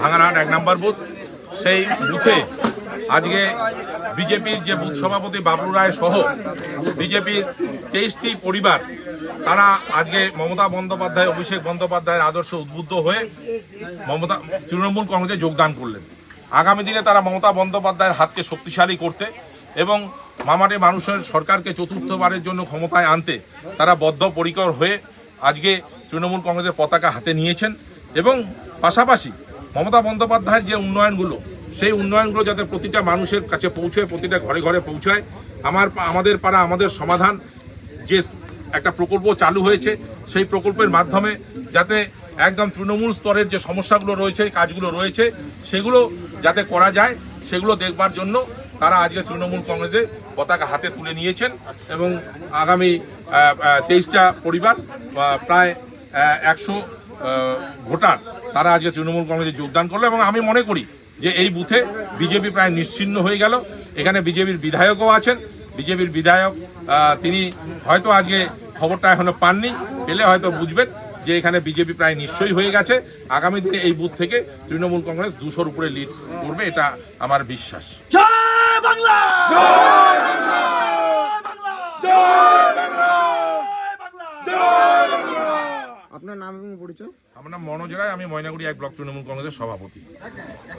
ভাঙারহাট এক নম্বর বুথ। সেই বুথে আজকে বিজেপির যে বুথ সভাপতি বাবলু রায় সহ বিজেপির তেইশটি পরিবার, তারা আজকে মমতা বন্দ্যোপাধ্যায়, অভিষেক বন্দ্যোপাধ্যায়ের আদর্শ উদ্বুদ্ধ হয়ে মমতা, তৃণমূল কংগ্রেসে যোগদান করলেন। আগামী দিনে তারা মমতা বন্দ্যোপাধ্যায়ের হাতকে শক্তিশালী করতে এবং মামাটি মানুষের সরকারকে চতুর্থবারের জন্য ক্ষমতায় আনতে তারা বদ্ধপরিকর হয়ে আজকে তৃণমূল কংগ্রেসের পতাকা হাতে নিয়েছেন। এবং পাশাপাশি মমতা বন্দ্যোপাধ্যায়ের যে উন্নয়নগুলো, সেই উন্নয়নগুলো যাতে প্রতিটা মানুষের কাছে পৌঁছয়, প্রতিটা ঘরে ঘরে পৌঁছায়, আমার আমাদের পাড়া, আমাদের সমাধান যে একটা প্রকল্প চালু হয়েছে, সেই প্রকল্পের মাধ্যমে যাতে একদম তৃণমূল স্তরের যে সমস্যাগুলো রয়েছে কাজগুলো রয়েছে, সেগুলো যাতে করা যায়, সেগুলো দেখবার জন্য তারা আজকে তৃণমূল কংগ্রেসে পতাকা হাতে তুলে নিয়েছেন এবং আগামী তেইশটা পরিবার প্রায় একশো ভোটার, তারা আজকে তৃণমূল কংগ্রেসে যোগদান করল এবং আমি মনে করি যে এই বুথে বিজেপি প্রায় নিশ্চিহ্ন হয়ে গেল। এখানে বিজেপির বিধায়কও আছেন। বিজেপির বিধায়ক তিনি হয়তো আজকে খবরটা এখনও পাননি, পেলে হয়তো বুঝবেন যে এখানে বিজেপি প্রায় নিশ্চয়ই হয়ে গেছে। আগামী দিনে এই বুথ থেকে তৃণমূল কংগ্রেস দুশোর উপরে লিড করবে, এটা আমার বিশ্বাস। বাংলা জয় বাংলা জয় বাংলা জয় বাংলা আপনার নাম এবং পরিচয়? আমার নাম মনোজ রায়, আমি ময়নাগুড়ি এক ব্লক তৃণমূল কংগ্রেসের সভাপতি।